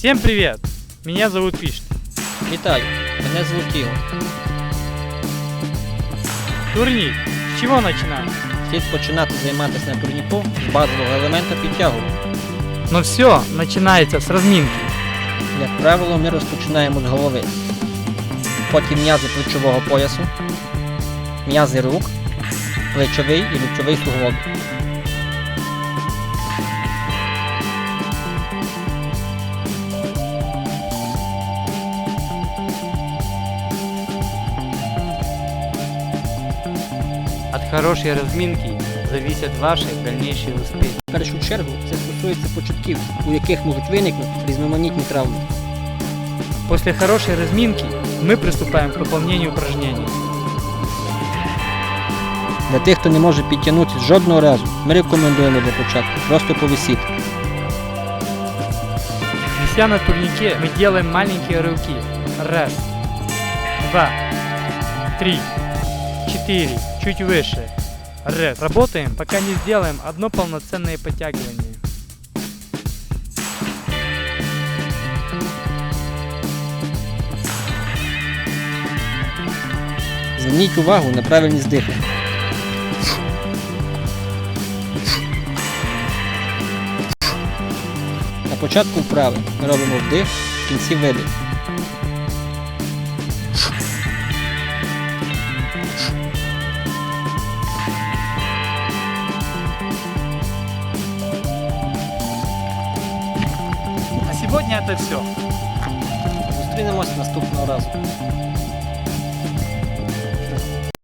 Всем привет! Меня зовут Пишт. Вітаю, мене звуть Ігор. Турник. С чего начинаем? Слід починати займатися на турніку з базового елемента підтягування. Но все начинается с разминки. Як правило, ми розпочинаємо з голови. Потім м'язи плечового поясу, м'язи рук, плечовий і ліктьовий суглоб. От хорошей разминки зависят ваши дальнейшие успехи. В першу чергу це стосується початків, у яких можуть виникнути різноманітні травми. После хорошей разминки мы приступаем к выполнению упражнений. Для тих, хто не може підтягнутися жодного разу, ми рекомендуємо для початку просто повисіти. Вися на турнике, мы делаем маленькие рывки. Раз, два, три, четыре, чуть выше. Раз. Работаем, пока не сделаем одно полноценное подтягивание. Зверніть увагу на правильність дихання. На початку вправи ми робимо вдих, в кінці видих. Сегодня это все. Встретимся наступного разу.